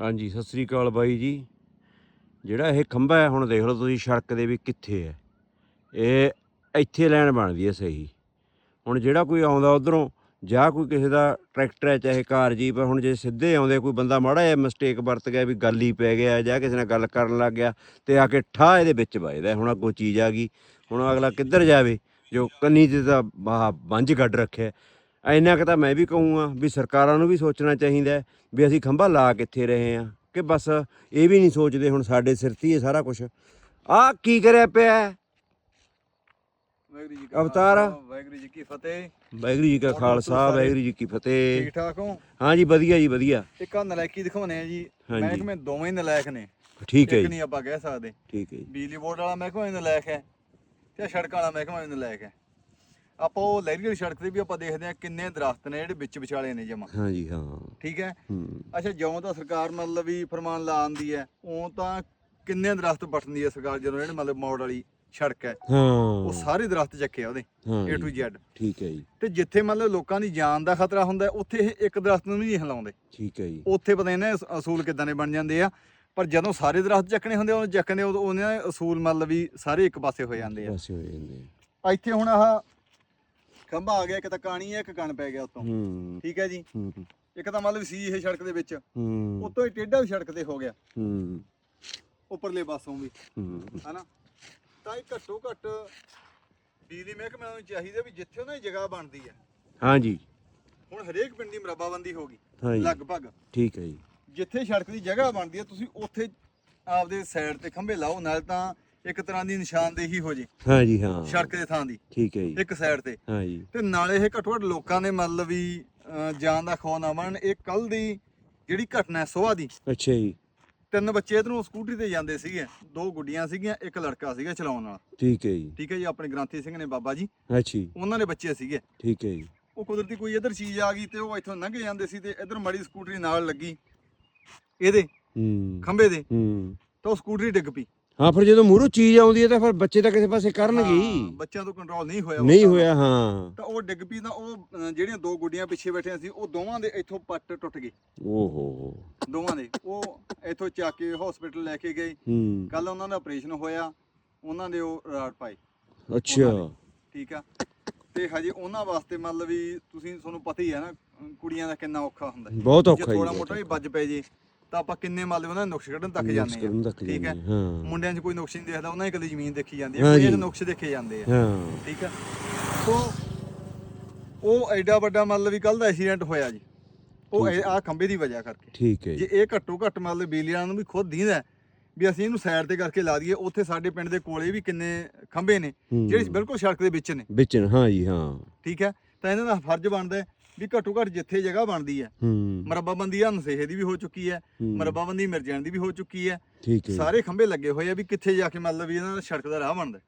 ਹਾਂਜੀ, ਸਤਿ ਸ੍ਰੀ ਅਕਾਲ ਬਾਈ ਜੀ। ਜਿਹੜਾ ਇਹ ਖੰਭਾ ਹੈ, ਹੁਣ ਦੇਖ ਲਓ ਤੁਸੀਂ ਸੜਕ ਦੇ ਵੀ ਕਿੱਥੇ ਹੈ। ਇਹ ਇੱਥੇ ਲੈਣ ਬਣਦੀ ਹੈ ਸਹੀ। ਹੁਣ ਜਿਹੜਾ ਕੋਈ ਆਉਂਦਾ ਉਧਰੋਂ, ਜਾਂ ਕੋਈ ਕਿਸੇ ਦਾ ਟਰੈਕਟਰ ਹੈ, ਚਾਹੇ ਕਾਰ, ਜੀਪ ਹੈ, ਹੁਣ ਜੇ ਸਿੱਧੇ ਆਉਂਦੇ, ਕੋਈ ਬੰਦਾ ਮਾੜਾ ਜਿਹਾ ਮਿਸਟੇਕ ਵਰਤ ਗਿਆ ਵੀ ਗੱਲ ਹੀ ਪੈ ਗਿਆ, ਜਾਂ ਕਿਸੇ ਨਾਲ ਗੱਲ ਕਰਨ ਲੱਗ ਗਿਆ, ਤੇ ਆ ਕੇ ਠਾ ਇਹਦੇ ਵਿੱਚ ਵੱਜਦਾ। ਹੁਣ ਅੱਗੋਂ ਚੀਜ਼ ਆ ਗਈ। ਹੁਣ ਅਗਲਾ ਕਿੱਧਰ ਜਾਵੇ, ਜੋ ਕੰਨੀ ਤੇ ਤਾਂ ਬਾਹ ਬੰਜ ਗੱਡ ਰੱਖਿਆ। ਇੰਨਾ ਕੁ ਤਾਂ ਮੈਂ ਵੀ ਕਹੂੰਗਾ ਵੀ ਸਰਕਾਰਾਂ ਨੂੰ ਵੀ ਸੋਚਣਾ ਚਾਹੀਦਾ ਹੈ ਵੀ ਅਸੀਂ ਖੰਭਾ ਲਾ ਕਿੱਥੇ ਰਹੇ ਆ ਕਿ ਬਸ ਇਹ ਵੀ ਨਹੀਂ ਸੋਚਦੇ ਹੁਣ ਸਾਡੇ ਸਿਰ 'ਤੇ ਹੀ ਹੈ ਸਾਰਾ ਕੁਝ ਆ ਕੀ ਕਰਿਆ ਪਿਆ ਹੈ? ਜੀ ਕਾ ਅਵਤਾਰ। ਵਾਹਿਗੁਰੂ ਜੀ ਕੀ ਫਤਿਹ। ਵਾਹਿਗੁਰੂ ਜੀ ਕਾ ਖਾਲਸਾ? ਵਾਹਿਗੁਰੂ ਜੀ ਕੀ ਫਤਿਹ। ਠੀਕ ਠਾਕ ਹੋ? ਹਾਂਜੀ ਵਧੀਆ ਜੀ ਵਧੀਆ। ਇੱਕ ਆ ਨਲਾਇਕੀ ਦਿਖਾਉਣੇ ਆ ਜੀ। ਮਹਿਕਮੇ ਦੋਵੇਂ ਹੀ ਨਲਾਇਕ ਨੇ। ਠੀਕ ਹੈ ਜੀ। ਨਹੀਂ ਆਪਾਂ ਕਹਿ ਸਕਦੇ। ਠੀਕ ਹੈ ਜੀ। ਬਿਜਲੀ ਬੋਰਡ ਵਾਲਾ ਮਹਿਕਮਾ ਵੀ ਨਲਾਇਕ ਹੈ ਤੇ ਸੜਕਾਂ ਵਾਲਾ ਮਹਿਕਮਾ ਵੀ ਨਲਾਇਕ ਹੈ। ਆਪਾਂ ਉਹ ਸੜਕ ਤੇ ਵੀ ਆਪਾਂ ਦੇਖਦੇ ਆ ਕਿੰਨੇ ਦਰਖਤ ਨੇ ਜਿਹੜੇ ਵਿੱਚ ਵਿਚਾਲੇ ਨੇ ਜਮਾ। ਹਾਂਜੀ ਹਾਂ। ਠੀਕ ਹੈ? ਅੱਛਾ ਜਿਉਂ ਤਾਂ ਸਰਕਾਰ ਮਤਲਬ ਵੀ ਫਰਮਾਨ ਲਾ ਆਂਦੀ ਹੈ ਉਹ ਤਾਂ ਕਿੰਨੇ ਦਰਖਤ ਪੱਟਦੀ ਹੈ ਸਰਕਾਰ ਜਦੋਂ ਜਿਹੜੇ ਮਤਲਬ ਮੋੜ ਵਾਲੀ ਸੜਕ ਹੈ? ਹਾਂ। ਉਹ ਸਾਰੇ ਦਰਖਤ ਚੱਕੇ ਆ ਉਹਦੇ A to Z ਠੀਕ ਹੈ ਜੀ। ਤੇ ਜਿੱਥੇ ਮਤਲਬ ਲੋਕਾਂ ਦੀ ਜਾਨ ਦਾ ਖਤਰਾ ਹੁੰਦਾ ਉੱਥੇ ਇਹ ਇੱਕ ਦਰਖਤ ਨੂੰ ਵੀ ਨਹੀਂ ਹਿਲਾਉਂਦੇ। ਠੀਕ ਹੈ ਜੀ। ਉੱਥੇ ਪਤਾ ਨਹੀਂ ਅਸੂਲ ਕਿਦਾਂ ਦੇ ਬਣ ਜਾਂਦੇ ਆ ਪਰ ਜਦੋਂ ਸਾਰੇ ਦਰਖਤ ਚੱਕਣੇ ਹੁੰਦੇ ਆ, ਉਹ ਚੱਕਣੇ ਉਹਨਾਂ ਦੇ ਅਸੂਲ ਮਤਲਬ ਵੀ ਸਾਰੇ ਇੱਕ ਪਾਸੇ ਹੋ ਜਾਂਦੇ ਆ। ਪਾਸੇ ਹੋ ਜਾਂਦੇ ਆ। ਇੱਥੇ ਹੁਣ ਆਹ ਖੰਭਾ ਆ ਗਿਆ ਇੱਕ ਤਾਂ ਕਾਣੀ ਹੈ ਇੱਕ ਕਣ ਪੈ ਗਿਆ ਉਤੋਂ। ਹੂੰ। ਠੀਕ ਹੈ ਜੀ? ਹੂੰ ਇੱਕ ਤਾਂ ਮਤਲਬ ਸੀ ਇਹ ਸੜਕ ਦੇ ਵਿੱਚ। ਹੂੰ। ਉਤੋਂ ਹੀ ਟੇਢਾ ਵੀ ਸੜਕ ਤੇ ਹੋ ਗਿਆ। ਹੂੰ। ਉੱਪਰਲੇ ਪਾਸੋਂ ਵੀ। ਹੂੰ। ਹਨਾ? ਤਾਂ ਇਹ ਘੱਟੋ ਘੱਟ ਬਿਜਲੀ ਮਹਿਕਮੇ ਨੂੰ ਚਾਹੀਦਾ ਵੀ ਜਿੱਥੇ ਉਹਨਾਂ ਦੀ ਜਗ੍ਹਾ ਬਣਦੀ ਹੈ। ਹਾਂਜੀ ਹੁਣ ਹਰੇਕ ਪਿੰਡ ਦੀ ਮਰਬਾਬੰਦੀ ਹੋ ਗਈ। ਲਗਭਗ। ਠੀਕ ਹੈ ਜੀ। ਜਿੱਥੇ ਸੜਕ ਦੀ ਜਗ੍ਹਾ ਬਣਦੀ ਹੈ ਤੁਸੀਂ ਉੱਥੇ ਆਪਦੇ ਸਾਈਡ ਤੇ ਖੰਭੇ ਲਾਓ ਨਾਲ ਤਾਂ ਇੱਕ ਤਰ੍ਹਾਂ ਦੀ ਨਿਸ਼ਾਨਦੇਹੀ ਹੋ ਜੇ। ਹਾਂਜੀ ਹਾਂ। ਸੜਕ ਦੇ ਥਾਂ ਦੀ। ਠੀਕ ਹੈ ਜੀ। ਇੱਕ ਸਾਈਡ ਤੇ। ਹਾਂਜੀ ਤੇ ਨਾਲੇ ਇਹ ਘੱਟੋ ਘੱਟ ਲੋਕਾਂ ਨੇ ਮਤਲਬ ਵੀ ਅਹ, ਜਾਨ ਦਾ ਖੌਫ ਨਾ ਬਣਨ ਇਹ ਕੱਲ ਦੀ ਜਿਹੜੀ ਘਟਨਾ ਹੈ ਸੁਬਾਹ ਦੀ। ਅੱਛਾ ਜੀ। ਤਿੰਨ ਬੱਚੇ ਇਧਰੋਂ ਸਕੂਟਰੀ ਤੇ ਜਾਂਦੇ ਸੀਗੇ। ਦੋ ਗੁੱਡੀਆਂ ਸੀਗੀਆਂ ਇੱਕ ਲੜਕਾ ਸੀਗਾ ਚਲਾਉਣ ਵਾਲਾ। ਠੀਕ ਹੈ ਜੀ। ਠੀਕ ਹੈ ਜੀ ਆਪਣੇ ਗ੍ਰਾਂਥੀ ਸਿੰਘ ਨੇ ਬਾਬਾ ਜੀ। ਅੱਛਾ ਜੀ। ਉਹਨਾਂ ਦੇ ਬੱਚੇ ਸੀਗੇ। ਠੀਕ ਹੈ ਜੀ। ਉਹ ਕੁਦਰਤੀ ਕੋਈ ਇਧਰ ਚੀਜ਼ ਆ ਗਈ ਤੇ ਉਹ ਇੱਥੋਂ ਲੰਘ ਜਾਂਦੇ ਸੀ ਤੇ ਇਧਰ ਮੜੀ ਸਕੂਟਰੀ ਨਾਲ ਲੱਗੀ। ਇਹਦੇ ਹੂੰ। ਖੰਭੇ ਦੇ। ਹੂੰ। ਤਾਂ ਉਹ ਸਕੂਟਰੀ ਡਿੱਗ ਪਈ। ਹਾਂ ਫਿਰ ਜਦੋਂ ਮੂਹਰੋਂ ਚੀਜ਼ ਆਉਂਦੀ ਹੈ ਤਾਂ ਫਿਰ ਬੱਚੇ ਤਾਂ ਕਿਸੇ ਪਾਸੇ ਕਰਨਗੇ ਹਾਂ, ਹੀ ਬੱਚਿਆਂ ਤੋਂ ਕੰਟਰੋਲ ਨਹੀਂ ਹੋਇਆ ਨਹੀਂ। ਹੋਇਆ ਹਾਂ। ਤਾਂ ਉਹ ਡਿੱਗ ਪਈ ਤਾਂ ਉਹ ਅਹ, ਜਿਹੜੀਆਂ ਦੋ ਗੁੱਡੀਆਂ ਪਿੱਛੇ ਬੈਠੀਆਂ ਸੀ ਉਹ ਦੋਵਾਂ ਦੇ ਇੱਥੋਂ ਪੱਟ ਟੁੱਟ ਗਏ। ਓਹੋ। ਦੋਵਾਂ ਦੇ। ਉਹ ਇੱਥੋਂ ਚੱਕ ਕੇ ਹਸਪੀਟਲ ਲੈ ਕੇ ਗਏ। ਹੂੰ। ਕੱਲ ਉਹਨਾਂ ਦਾ ਆਪਰੇਸ਼ਨ ਹੋਇਆ। ਉਹਨਾਂ ਦੇ ਉਹ ਰਾੜ ਪਾਏ। ਅੱਛਾ। ਠੀਕ ਆ। ਤੇ ਹਜੇ ਉਹਨਾਂ ਵਾਸਤੇ ਮਤਲਬ ਵੀ ਤੁਸੀਂ ਤੁਹਾਨੂੰ ਪਤਾ ਹੀ ਹੈ ਨਾ ਕੁੜੀਆਂ ਦਾ ਕਿੰਨਾ ਔਖਾ ਹੁੰਦਾ। ਹੈ। ਬਹੁਤ ਜੇ ਔਖਾ ਜੀ ਥੋੜਾ ਬਹੁਤ ਮੋਟਾ ਵੀ ਵੱਜ ਪੈ ਜੇ। ਤਾਂ ਆਪਾਂ ਕਿੰਨੇ ਮਤਲਬ ਉਹਨਾਂ ਦੇ ਨੁਕਸ ਕੱਢਣ ਤੱਕ ਜਾਂਦੇ ਆ। ਠੀਕ ਹੈ? ਹਾਂ। ਮੁੰਡਿਆਂ 'ਚ ਕੋਈ ਨੁਕਸ ਨਹੀਂ ਦੇਖਦਾ ਉਹਨਾਂ ਦੀ ਕਦੇ ਜ਼ਮੀਨ ਦੇਖੀ ਜਾਂਦੀ ਹੈ ਹਾਂ ਕੁੜੀਆਂ 'ਚ। ਨੁਕਸ ਦੇਖੇ ਜਾਂਦੇ ਆ। ਹਾਂ। ਠੀਕ ਆ? ਸੋ ਉਹ ਐਡਾ ਵੱਡਾ ਮਤਲਬ ਵੀ ਕੱਲ ਦਾ ਐਕਸੀਡੈਂਟ ਹੋਇਆ ਜੀ। ਉਹ ਆ ਖੰਬੇ ਦੀ ਵਜ੍ਹਾ ਕਰਕੇ। ਠੀਕ ਹੈ ਜੇ। ਇਹ ਘੱਟੋ ਘੱਟ ਮਤਲਬ ਬਿਜਲੀ ਵਾਲਿਆਂ ਨੂੰ ਵੀ ਖੁਦ ਦੀਂਦਾ ਹੈ ਵੀ ਅਸੀਂ ਇਹਨੂੰ ਸਾਈਡ ਤੇ ਕਰਕੇ ਲਾ ਦਈਏ ਉੱਥੇ ਸਾਡੇ ਪਿੰਡ ਦੇ ਕੋਲੇ ਵੀ ਕਿੰਨੇ ਖੰਬੇ ਨੇ ਹੂੰ। ਜਿਹੜੇ ਬਿਲਕੁਲ ਸੜਕ ਦੇ ਵਿੱਚ ਨੇ। ਵਿੱਚ ਹਾਂ ਜੀ ਹਾਂ। ਠੀਕ ਹੈ? ਤਾਂ ਇਹਨਾਂ ਦਾ ਫਰਜ਼ ਬਣਦਾ ਹੈ ਵੀ ਘੱਟੋ ਘੱਟ ਜਿੱਥੇ ਜਗ੍ਹਾ ਬਣਦੀ ਹੈ ਹੂੰ ਮਰੱਬਾਬੰਦੀ ਆ ਨਸੇਹੇ ਦੀ ਵੀ ਹੋ ਚੁੱਕੀ ਹੈ। ਮਰੱਬਾਬੰਦੀ ਮਿਰਜਾਨ ਦੀ ਵੀ ਹੋ ਚੁੱਕੀ ਹੈ ਠੀਕ ਹੈ ਜੀ। ਸਾਰੇ ਖੰਬੇ ਲੱਗੇ ਹੋਏ ਆ ਵੀ ਕਿੱਥੇ ਜਾ ਕੇ ਮਤਲਬ ਵੀ ਇਹਨਾਂ ਦਾ ਸੜਕ ਦਾ ਰਾਹ ਬਣਦਾ।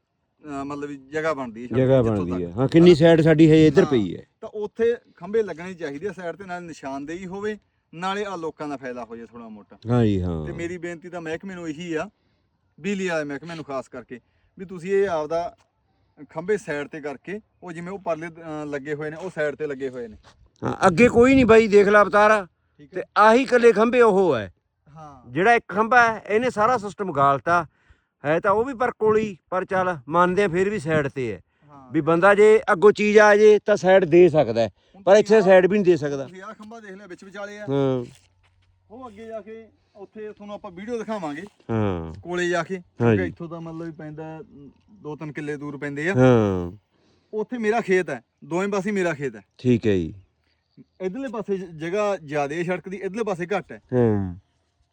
ਅਹ ਮਤਲਬ ਵੀ ਜਗ੍ਹਾ ਬਣਦੀ ਹੈ ਸੜਕ ਜਗ੍ਹਾ ਦੀ ਜਿੱਥੋਂ ਬਣਦੀ ਤੱਕ। ਹੈ ਹਾਂ ਕਿੰਨੀ ਸਾਈਡ ਸਾਡੀ ਹੈ ਇੱਧਰ। ਪਈ ਹੈ ਤਾਂ ਉੱਥੇ ਖੰਬੇ ਲੱਗਣੇ ਚਾਹੀਦੇ ਆ ਸਾਈਡ ਤੇ ਨਾਲ ਨਿਸ਼ਾਨਦੇਹੀ ਹੋਵੇ ਨਾਲੇ ਆ ਲੋਕਾਂ ਦਾ ਫਾਇਦਾ ਹੋ ਜਾਏ ਥੋੜਾ ਮੋਟਾ ਹਾਂ ਜੀ ਹਾਂ ਤੇ ਮੇਰੀ ਬੇਨਤੀ ਤਾਂ ਮਹਿਕਮੇ ਨੂੰ ਇਹੀ ਆ ਬਿਜਲੀ ਵਾਲੇ ਮਹਿਕਮੇ ਨੂੰ ਖਾਸ ਕਰਕੇ ਵੀ ਤੁਸੀਂ ਇਹ ਆਪਦਾ ਖੰਬੇ ਸਾਈਡ ਤੇ ਕਰਕੇ ਉਹ ਜਿਵੇਂ ਉਹ ਪਰਲੇ ਅਹ, ਲੱਗੇ ਹੋਏ ਨੇ ਉਹ ਸਾਈਡ ਤੇ ਲੱਗੇ ਹੋਏ ਨੇ ਹਾਂ ਅੱਗੇ ਕੋਈ ਨਹੀਂ ਬਾਈ ਦੇਖ ਲੈ ਅਵਤਾਰ। ਤੇ ਆਹੀ ਕੱਲੇ ਖੰਭੇ ਉਹ ਹੈ। ਹਾਂ। ਜਿਹੜਾ ਇੱਕ ਖੰਭਾ ਹੈ ਇਹਨੇ ਸਾਰਾ ਸਿਸਟਮ ਗਾਲਤਾ। ਹੈ ਤਾਂ ਉਹ ਵੀ ਪਰ ਕੋਲੀ ਪਰ ਚੱਲ ਮੰਨਦੇ ਆ ਫਿਰ ਵੀ ਸਾਈਡ ਤੇ ਹੈ। ਵੀ ਬੰਦਾ ਜੇ ਅੱਗੋਂ ਚੀਜ਼ ਆ ਜੇ ਤਾਂ ਸਾਈਡ ਦੇ ਸਕਦਾ ਪਰ ਇੱਥੇ ਸਾਈਡ ਵੀ ਨਹੀਂ ਦੇ ਸਕਦਾ। ਤੁਸੀਂ ਆਹ ਖੰਭਾ ਦੇਖ ਲਿਆ ਵਿੱਚ ਵਿਚਾਲੇ ਆ। ਹਾਂ। ਉਹ ਅੱਗੇ ਜਾ ਕੇ ਉੱਥੇ ਤੁਹਾਨੂੰ ਆਪਾਂ ਵੀਡੀਓ ਦਿਖਾਵਾਂਗੇ। ਹਾਂ। ਕੋਲੇ ਜਾ ਕੇ। ਕਿਉਂਕਿ ਇੱਥੋਂ ਦਾ ਮਤਲਬ ਪੈਂਦਾ ਦੋ ਤਿੰਨ ਕਿੱਲੇ ਦੂਰ ਪੈਂਦੇ ਆ। ਹਾਂ। ਉੱਥੇ ਮੇਰਾ ਖੇਤ ਹੈ। ਦੋਵੇਂ ਪਾਸੇ ਮੇਰਾ ਖੇਤ ਹੈ। ਠੀਕ ਹੈ ਜੀ। ਇਧਰਲੇ ਪਾਸੇ ਜ- ਜਗ੍ਹਾ ਜ਼ਿਆਦੇ ਹੈ ਸੜਕ ਦੀ ਇਧਰਲੇ ਪਾਸੇ ਘੱਟ ਹੈ। ਹਾਂ।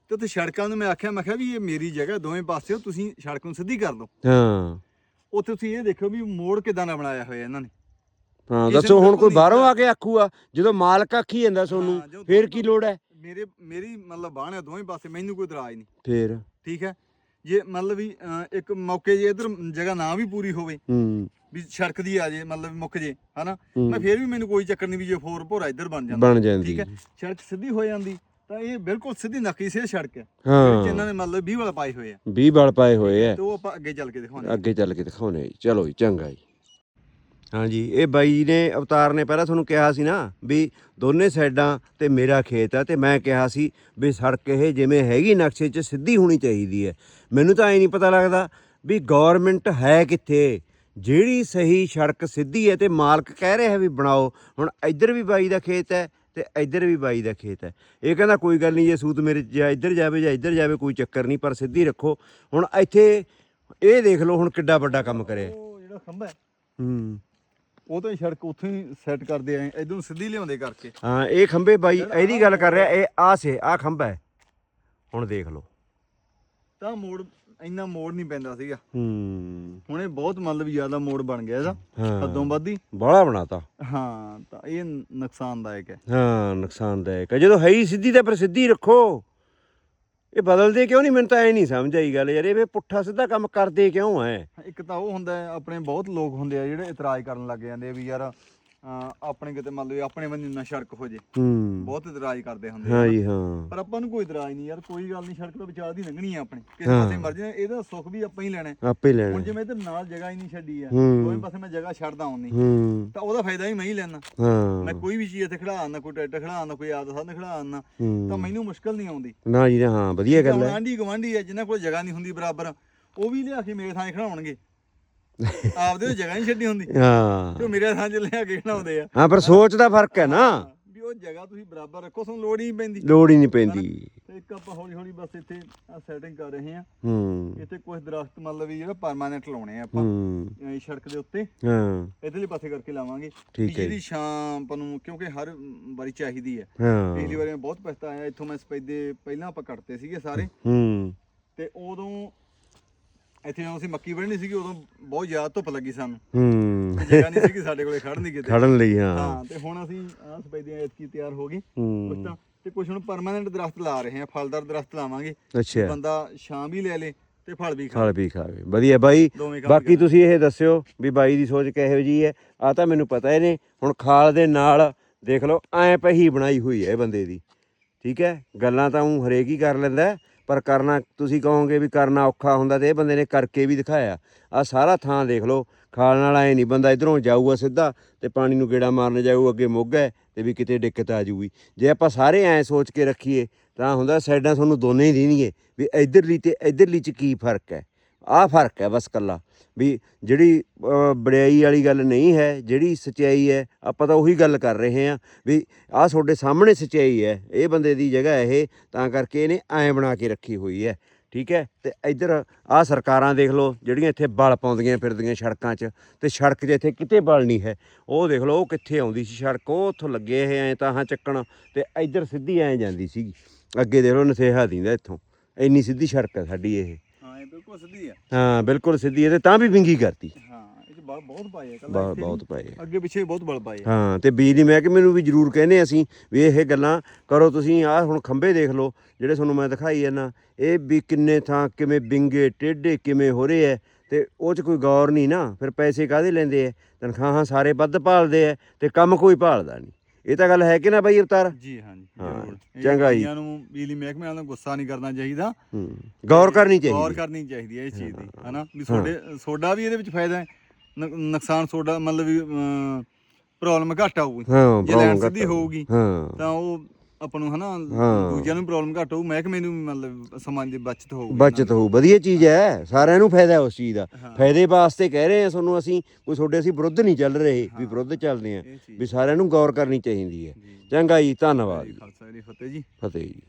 ਤੇ ਉੱਥੇ ਸੜਕਾਂ ਨੂੰ ਮੈਂ ਆਖਿਆ ਮੈਂ ਕਿਹਾ ਵੀ ਇਹ ਮੇਰੀ ਜਗ੍ਹਾ ਦੋਵੇਂ ਪਾਸੇ ਤੁਸੀਂ ਸੜਕ ਨੂੰ ਸਿੱਧੀ ਕਰ ਦਿਓ। ਹਾਂ। ਉੱਥੇ ਤੁਸੀਂ ਇਹ ਦੇਖੋ ਵੀ ਮੋੜ ਕਿਦਾਂ ਦਾ ਬਣਾਇਆ ਹੋਇਆ ਇਹਨਾਂ ਨੇ। ਹਾਂ ਕਿਸੇ ਦੱਸੋ ਨੂੰ ਹੁਣ ਬਿਲਕੁਲ ਕੋਈ ਬਾਹਰੋਂ ਆ ਕੇ ਆਖੂਗਾ ਜਦੋਂ ਮਾਲਕ ਆਖੀ ਜਾਂਦਾ ਹਾਂ, ਤੁਹਾਨੂੰ ਫੇਰ ਕੀ ਲੋੜ ਹੈ? ਮੇਰੇ ਮੇਰੀ ਮਤਲਬ ਬਾਣ ਹੈ ਦੋਵੇਂ ਪਾਸੇ ਮੈਨੂੰ ਕੋਈ ਇਤਰਾਜ਼ ਨਹੀਂ। ਫੇਰ? ਠੀਕ ਹੈ? ਜੇ ਮਤਲਬ ਵੀ ਅਹ, ਇੱਕ ਮੌਕੇ ਜੇ ਇਧਰ ਜਗ੍ਹਾ ਨਾ ਵੀ ਪੂਰੀ ਹੋਵੇ ਹੂੰ। ਵੀ ਸੜਕ ਦੀ ਆ ਜੇ ਮਤਲਬ ਮੁੱਕ ਜੇ ਹਨਾ। ਮੈਂ ਫੇਰ ਵੀ ਮੈਨੂੰ ਕੋਈ ਚੱਕਰ ਨਹੀਂ ਵੀ ਜੇ ਫੋਰ ਭੋਰਾ ਇੱਧਰ ਬਣ ਜਾਂਦਾ। ਬਣ ਜਾਂਦੀ ਠੀਕ ਹੈ? ਸੜਕ ਸਿੱਧੀ ਹੋ ਜਾਂਦੀ ਤਾਂ ਇਹ ਬਿਲਕੁਲ ਸਿੱਧੀ ਨੱਕੀ ਸੇ ਸੜਕ। ਹੈ। ਵਿੱਚ ਹਾਂ ਇਹਨਾਂ ਨੇ ਮਤਲਬ 20 ਵਾਲਾ ਪਾਏ ਹੋਏ ਆ। 20 ਬਲ ਪਾਏ ਹੋਏ ਐ ਤੇ ਉਹ ਆਪਾਂ ਅੱਗੇ ਚੱਲ ਕੇ ਦਿਖਾਉਣੇ ਅੱਗੇ ਚੱਲ ਕੇ ਦਿਖਾਉਣੇ ਚਲੋ ਜੀ ਚੰਗਾ ਜੀ। ਹਾਂਜੀ ਇਹ ਬਾਈ ਨੇ ਅਵਤਾਰ ਨੇ ਪਹਿਲਾਂ ਤੁਹਾਨੂੰ ਕਿਹਾ ਸੀ ਨਾ ਵੀ ਦੋਨੇ ਸਾਈਡਾਂ ਤੇ ਮੇਰਾ ਖੇਤ ਆ ਤੇ ਮੈਂ ਕਿਹਾ ਸੀ ਵੀ ਸੜਕ ਇਹ ਜਿਵੇਂ ਹੈਗੀ ਨਕਸ਼ੇ 'ਚ ਸਿੱਧੀ ਹੋਣੀ ਚਾਹੀਦੀ ਹੈ। ਮੈਨੂੰ ਤਾਂ ਐ ਨਹੀਂ ਪਤਾ ਲੱਗਦਾ ਵੀ ਗਵਰਨਮੈਂਟ ਹੈ ਕਿੱਥੇ। ਜਿਹੜੀ ਸਹੀ ਸੜਕ ਸਿੱਧੀ ਹੈ ਤੇ ਮਾਲਕ ਕਹਿ ਰਿਹਾ ਵੀ ਬਣਾਓ ਹੁਣ ਇੱਧਰ ਵੀ ਬਾਈ ਦਾ ਖੇਤ ਹੈ ਤੇ ਇੱਧਰ ਵੀ ਬਾਈ ਦਾ ਖੇਤ ਹੈ। ਇਹ ਕਹਿੰਦਾ ਕੋਈ ਗੱਲ ਨਹੀਂ ਜੇ ਸੂਤ ਮੇਰੇ ਜਾਂ ਇੱਧਰ ਜਾਵੇ ਜਾਂ ਇੱਧਰ ਜਾਵੇ ਕੋਈ ਚੱਕਰ ਨਹੀਂ ਪਰ ਸਿੱਧੀ ਰੱਖੋ। ਹੁਣ ਇੱਥੇ ਇਹ ਦੇਖ ਲਓ ਹੁਣ ਕਿੱਡਾ ਵੱਡਾ ਕੰਮ ਕਰਿਆ ਉਹ ਜਿਹੜਾ ਖੰਭਾ ਹੈ ਹੂੰ। ਉਹ ਤਾਂ ਸੜਕ ਉੱਥੇ ਹੀ ਸੈੱਟ ਕਰਦੇ ਆਏ ਇਧਰ ਨੂੰ ਸਿੱਧੀ ਲਿਆਉਂਦੇ ਕਰਕੇ। ਹਾਂ ਇਹ ਖੰਭੇ ਬਾਈ ਇਹਦੀ ਗੱਲ ਕਰ ਰਿਹਾ ਇਹ ਆ ਸੇ ਆ ਖੰਭਾ ਹੈ। ਹੁਣ ਦੇਖ ਲਓ। ਤਾਂ ਮੋੜ ਇੰਨਾ ਮੋੜ ਨਹੀਂ ਪੈਂਦਾ ਸੀਗਾ। ਹੂੰ। ਹੁਣ ਇਹ ਬਹੁਤ ਮਤਲਬ ਜ਼ਿਆਦਾ ਮੋੜ ਬਣ ਗਿਆ ਇਹਦਾ ਹੱਦੋਂ ਵੱਧ ਹੀ। ਬੜਾ ਬਣਾਤਾ। ਹਾਂ ਤਾਂ ਇਹ ਨੁਕਸਾਨਦਾਇਕ ਹੈ। ਹਾਂ ਨੁਕਸਾਨਦਾਇਕ ਹੈ। ਜਦੋਂ ਹੈ ਹੀ ਸਿੱਧੀ ਤਾਂ ਫਿਰ ਸਿੱਧੀ ਰੱਖੋ। ਇਹ ਬਦਲਦੇ ਕਿਉਂ ਨਹੀਂ? ਮੈਨੂੰ ਤਾਂ ਐ ਨਹੀਂ ਸਮਝ ਆਈ ਗੱਲ ਯਾਰ। ਇਹ ਪੁੱਠਾ ਸਿੱਧਾ ਕੰਮ ਕਰਦੇ ਕਿਉਂ ਐ ਇੱਕ ਤਾਂ ਉਹ ਹੁੰਦਾ ਆਪਣੇ ਬਹੁਤ ਲੋਕ ਹੁੰਦੇ ਆ ਜਿਹੜੇ ਇਤਰਾਜ਼ ਕਰਨ ਲੱਗ ਜਾਂਦੇ ਆ ਵੀ ਯਾਰ ਆਪਣੇ ਕਿਤੇ ਮੰਨ ਲਓ ਆਪਣੇ ਬੰਦੇ ਨਾ ਸੜਕ ਹੋ ਜੇ। ਹੂੰ। ਬਹੁਤ ਇਤਰਾਜ਼ ਕਰਦੇ ਹੁੰਦੇ ਹਾਂ ਜੀ ਹਾਂ। ਪਰ ਆਪਾਂ ਨੂੰ ਕੋਈ ਇਤਰਾਜ਼ ਨਹੀਂ ਯਾਰ ਕੋਈ ਗੱਲ ਨਹੀਂ ਸੜਕ ਤੋਂ ਵਿਚਾਰ ਦੀ ਲੰਘਣੀ ਆ ਆਪਣੇ। ਕਿਸੇ। ਪਾਸੇ ਮਰਜ਼ੀ ਇਹਦਾ ਸੁੱਖ ਵੀ ਆਪਾਂ ਹੀ ਲੈਣਾ। ਹੈ। ਆਪੇ ਹੁਣ ਲੈਣੇ ਜਿਵੇਂ ਇਹਦੇ ਨਾਲ ਜਗ੍ਹਾ ਹੀ ਨਹੀਂ ਛੱਡੀ ਆ। ਦੋਵੇਂ ਪਾਸੇ ਮੈਂ ਜਗ੍ਹਾ ਛੱਡਦਾ ਹੁੰਨੀ ਹੂੰ। ਤਾਂ ਉਹਦਾ ਫਾਇਦਾ ਹੀ ਮੈਂ ਹੀ ਲੈਣਾ ਮੈਂ ਕੋਈ ਵੀ ਚੀਜ਼ ਇੱਥੇ ਖੜਾ ਆਉਂਦਾ ਕੋਈ ਟਰੈਕਟਰ ਖੜਾ ਆਉਂਦਾ ਕੋਈ ਆਪਦਾ ਸਾਧਨ ਖੜਾ ਆਉਂਦਾ ਤਾਂ ਮੈਨੂੰ ਮੁਸ਼ਕਲ ਨਹੀਂ ਆਉਂਦੀ। ਨਾ ਜੀ ਹਾਂ ਵਧੀਆ ਗੱਲ ਹੈ। ਆਂਢੀ ਗਵਾਂਢੀ ਆ ਜਿਨ੍ਹਾਂ ਕੋਲ ਜਗ੍ਹਾ ਨਹੀਂ ਹੁੰਦੀ ਬਰਾਬਰ ਉਹ ਵੀ ਲਿਆ ਕੇ ਮੇਰੇ ਥਾਂ 'ਤੇ ਖੜਾਉਣਗੇ। ਆਪਦੇ ਜਗ੍ਹਾ ਨਹੀਂ ਛੱਡੀ ਹੁੰਦੀ। ਤੇ ਹਾਂ। ਉਹ ਮੇਰੇ 'ਚ ਲਿਆ ਕੇ ਖੜਾਉਂਦੇ ਆ। ਹਾਂ ਪਰ ਸੋਚ ਦਾ ਫ਼ਰਕ ਹੈ ਨਾ। ਵੀ ਉਹ ਜਗ੍ਹਾ ਤੁਸੀਂ ਬਰਾਬਰ ਰੱਖੋ ਤੁਹਾਨੂੰ ਲੋੜ ਹੀ ਨਹੀਂ ਪੈਂਦੀ। ਲੋੜ ਹੀ ਨਹੀਂ ਪੈਂਦੀ। ਤੇ ਇੱਕ ਆਪਾਂ ਹੌਲੀ ਹੌਲੀ ਬਸ ਇੱਥੇ ਆ ਸੈਟਿੰਗ ਕਰ ਰਹੇ ਆ ਹੂੰ। ਇੱਥੇ ਕੁਝ ਦਰਖਤ ਮਤਲਬ ਵੀ ਜਿਹੜਾ ਪਰਮਾਨੈਂਟ ਲਾਉਣੇ ਆ ਆਪਾਂ। ਹੂੰ। ਅਹ ਸੜਕ ਦੇ ਉੱਤੇ। ਹਾਂ। ਇਧਰਲੇ ਪਾਸੇ ਕਰਕੇ ਲਾਵਾਂਗੇ। ਠੀਕ ਹੈ ਜਿਹਦੀ ਛਾਂ ਆਪਾਂ ਨੂੰ ਕਿਉਂਕਿ ਹਰ ਵਾਰੀ ਚਾਹੀਦੀ ਹੈ। ਹਾਂ। ਪਿਛਲੀ ਵਾਰੀ ਮੈਂ ਬਹੁਤ ਪਛਤਾਇਆ ਇੱਥੋਂ ਮੈਂ ਸਪੈਦੇ ਪਹਿਲਾਂ ਆਪਾਂ ਕੱਟਦੇ ਸੀਗੇ ਸਾਰੇ। ਹੂੰ। ਤੇ ਉਦੋਂ ਇੱਥੇ ਜਦੋਂ ਅਸੀਂ ਮੱਕੀ ਵੱਢਣੀ ਸੀਗੀ ਉਦੋਂ ਬਹੁਤ ਜ਼ਿਆਦਾ ਧੁੱਪ ਲੱਗੀ ਸਾਨੂੰ। ਹੂੰ। ਜਗ੍ਹਾ ਨਹੀਂ ਸੀਗੀ ਸਾਡੇ ਕੋਲੇ ਖੜਨ ਦੀ ਕਿਤੇ। ਖੜਨ ਲਈ ਹਾਂ। ਹਾਂ ਤੇ ਹੁਣ ਅਸੀਂ ਆਹ ਸਪੈਦੀਆਂ ਐਤਕੀ ਤਿਆਰ ਹੋ ਗਈ। ਕੁਛ ਹੂੰ ਤਾਂ ਤੇ ਕੁਝ ਹੁਣ ਪਰਮਾਨੈਂਟ ਦਰਖਤ ਲਾ ਰਹੇ ਆ ਫਲਦਾਰ ਦਰਖਤ ਲਾਵਾਂਗੇ। ਅੱਛਾ। ਬੰਦਾ ਛਾਂ ਵੀ ਲੈ ਲੇ ਤੇ ਫਲ ਵੀ ਖਾ ਖਾਲ ਵੀ ਖਾਵੇ ਵਧੀਆ ਬਾਈ। ਦੋਵੇਂ ਕੰਮ ਬਾਕੀ ਤੁਸੀਂ ਇਹ ਦੱਸਿਓ ਵੀ ਬਾਈ ਦੀ ਸੋਚ ਕਿਹੋ ਜੀ ਹੈ। ਆ ਤਾਂ ਮੈਨੂੰ ਪਤਾ ਹੀ ਨੇ ਹੁਣ ਖਾਲ ਦੇ ਨਾਲ ਦੇਖ ਲਓ ਐ ਪਹੀ ਬਣਾਈ ਹੋਈ ਹੈ ਇਹ ਬੰਦੇ ਦੀ। ਠੀਕ ਹੈ? ਗੱਲਾਂ ਤਾਂ ਉਹ ਹਰੇਕ ਹੀ ਕਰ ਲੈਂਦਾ। ਹੈ, ਪਰ ਕਰਨਾ, ਤੁਸੀਂ ਕਹੋਗੇ ਵੀ ਕਰਨਾ ਔਖਾ ਹੁੰਦਾ ਤੇ ਇਹ ਬੰਦੇ ਨੇ ਕਰਕੇ ਵੀ ਦਿਖਾਇਆ। ਆ ਸਾਰਾ ਥਾਂ ਦੇਖ ਲਓ, ਖਾਲ ਨਾਲ ਐ ਨਹੀਂ ਬੰਦਾ ਇਧਰੋਂ ਜਾਊਗਾ ਸਿੱਧਾ ਤੇ ਪਾਣੀ ਨੂੰ ਗੇੜਾ ਮਾਰਨ ਜਾਊ, ਅੱਗੇ ਮੋਗਾ ਹੈ ਤੇ ਵੀ ਕਿਤੇ ਦਿੱਕਤ ਆ ਜੂਗੀ। ਜੇ ਆਪਾਂ ਸਾਰੇ ਐ ਸੋਚ ਕੇ ਰੱਖੀਏ ਤਾਂ ਹੁੰਦਾ ਸਾਈਡਾਂ ਤੁਹਾਨੂੰ ਦੋਨੇ ਹੀ ਦੇਣਗੇ ਵੀ ਇਧਰਲੀ ਤੇ ਇਧਰਲੀ ਚ ਕੀ ਫ਼ਰਕ ਹੈ। ਆਹ ਫ਼ਰਕ ਹੈ ਬਸ ਕੱਲਾ ਵੀ ਜਿਹੜੀ ਅਹ, ਵਾਲੀ ਗੱਲ ਨਹੀਂ ਹੈ ਜਿਹੜੀ ਸਚਾਈ ਹੈ ਆਪਾਂ ਤਾਂ ਉਹੀ ਗੱਲ ਕਰ ਰਹੇ ਹਾਂ ਵੀ ਆਹ ਤੁਹਾਡੇ ਸਾਹਮਣੇ ਸਚਾਈ ਹੈ ਇਹ ਬੰਦੇ ਦੀ ਜਗ੍ਹਾ ਇਹ ਤਾਂ ਕਰਕੇ ਇਹਨੇ ਐਂ ਬਣਾ ਕੇ ਰੱਖੀ ਹੋਈ ਹੈ ਠੀਕ ਹੈ? ਤੇ ਇੱਧਰ ਆਹ ਸਰਕਾਰਾਂ ਦੇਖ ਲਓ ਜਿਹੜੀਆਂ ਇੱਥੇ ਬਲ ਪਾਉਂਦੀਆਂ ਫਿਰਦੀਆਂ ਸੜਕਾਂ 'ਚ ਤੇ ਸੜਕ 'ਚ ਇੱਥੇ ਕਿਤੇ ਬਲ ਨਹੀਂ ਹੈ ਉਹ ਦੇਖ ਲਓ ਉਹ ਕਿੱਥੇ ਆਉਂਦੀ ਸੀ ਸੜਕ ਉਹ ਉੱਥੋਂ ਲੱਗੇ ਇਹ ਐਂ ਤਾਂ ਹਾਂ ਚੱਕਣ ਤੇ ਇੱਧਰ ਸਿੱਧੀ ਐਂ ਜਾਂਦੀ ਸੀਗੀ ਅੱਗੇ ਦੇਖ ਲਓ ਨਸੇਹਾ ਦਿੰਦਾ ਇੱਥੋਂ ਇੰਨੀ ਸਿੱਧੀ ਸੜਕ ਹੈ ਸਾਡੀ ਇਹ। ਹਾਂ ਇਹ ਬਿਲਕੁਲ ਸਿੱਧੀ ਆ। ਹਾਂ ਬਿਲਕੁਲ ਸਿੱਧੀ ਹੈ ਤੇ ਤਾਂ ਵੀ ਵਿੰਗੀ ਕਰਤੀ। ਹਾਂ ਇਹ ਚ ਬਲ ਬਹੁਤ ਪਾਏ ਆ ਕੱਲਾ ਬਹੁਤ ਅੱਗੇ ਪਿੱਛੇ ਬਹੁਤ ਬਲ ਪਾਏ ਆ। ਹਾਂ ਤੇ ਬਿਜਲੀ ਮਹਿਕਮੇ ਨੂੰ ਵੀ ਜ਼ਰੂਰ ਕਹਿੰਦੇ ਅਸੀਂ ਵੀ ਇਹ ਗੱਲਾਂ ਕਰੋ ਤੁਸੀਂ ਆਹ ਹੁਣ ਖੰਭੇ ਦੇਖ ਲਓ ਜਿਹੜੇ ਤੁਹਾਨੂੰ ਮੈਂ ਦਿਖਾਈ ਜਾਂਦਾ ਇਹ ਵੀ ਕਿੰਨੇ ਥਾਂ ਕਿਵੇਂ ਬਿੰਗੇ ਟੇਢੇ ਕਿਵੇਂ ਹੋ ਰਹੇ ਐ ਤੇ ਉਹ 'ਚ ਕੋਈ ਗੌਰ ਨਹੀਂ ਨਾ ਫਿਰ ਪੈਸੇ ਕਾਹਦੇ ਲੈਂਦੇ ਐ ਤਨਖਾਹਾਂ ਸਾਰੇ ਵੱਧ ਭਾਲਦੇ ਐ ਤੇ ਕੰਮ ਕੋਈ ਭਾਲਦਾ ਨਹੀਂ। ਇਹ ਤਾਂ ਗੱਲ ਹੈ ਕਿ ਨਾ ਬਾਈ ਅਵਤਾਰ? ਜੀ ਹਾਂ ਜੀ ਹਾਂ, ਜ਼ਰੂਰ। ਇਹ ਚੰਗਾ ਜੀ। ਕਈਆਂ ਨੂੰ ਬਿਜਲੀ ਮਹਿਕਮੇ ਵਾਲਿਆਂ ਨੂੰ ਗੁੱਸਾ ਨਹੀਂ ਕਰਨਾ ਚਾਹੀਦਾ। ਹੂੰ ਗੌਰ ਕਰਨੀ ਗੌਰ ਚਾਹੀਦੀ ਕਰਨੀ ਚਾਹੀਦੀ ਹੈ ਇਸ ਚੀਜ਼ ਦੀ ਹਨਾ? ਵੀ ਤੁਹਾਡੇ ਸੋਡਾ ਵੀ ਇਹਦੇ ਵਿੱਚ ਫਾਇਦਾ ਹੈ। ਨੁਕ- ਨੁਕਸਾਨ ਸੋਡਾ ਮਤਲਬ ਵੀ ਪ੍ਰੋਬਲਮ ਘੱਟ ਆਊਗੀ। ਹਾਂ ਜੇ ਲੈਣ ਸਿੱਧੀ ਹੋਊਗੀ ਹਾਂ। ਤਾਂ ਉਹ ਆਪਾਂ ਨੂੰ ਹਨਾ ਹਾਂ। ਦੂਜਿਆਂ ਨੂੰ ਪ੍ਰੋਬਲਮ ਘੱਟ ਹੋਊ ਮਹਿਕਮੇ ਨੂੰ ਵੀ ਮਤਲਬ ਸਮਾਨ ਦੀ ਬਚਤ ਹੋਊਗੀ ਬਚਤ ਹੋਊ ਵਧੀਆ ਚੀਜ਼ ਹੈ ਸਾਰਿਆਂ ਨੂੰ ਫਾਇਦਾ ਉਸ ਚੀਜ਼ ਦਾ। ਹਾਂ। ਫਾਇਦੇ ਵਾਸਤੇ ਕਹਿ ਰਹੇ ਹਾਂ ਤੁਹਾਨੂੰ ਅਸੀਂ ਕੋਈ ਤੁਹਾਡੇ ਅਸੀਂ ਵਿਰੁੱਧ ਨਹੀਂ ਚੱਲ ਰਹੇ ਵੀ ਵਿਰੁੱਧ ਚੱਲਦੇ ਹਾਂ ਇਹ ਚੀਜ਼ ਵੀ ਸਾਰਿਆਂ ਨੂੰ ਗੌਰ ਕਰਨੀ ਚਾਹੀਦੀ ਹੈ। ਜੀ। ਚੰਗਾ ਜੀ ਧੰਨਵਾਦ ਜੀ ਖਾਲਸਾ ਜੀ ਫਤਿਹ ਜੀ। ਫਤਿਹ ਜੀ।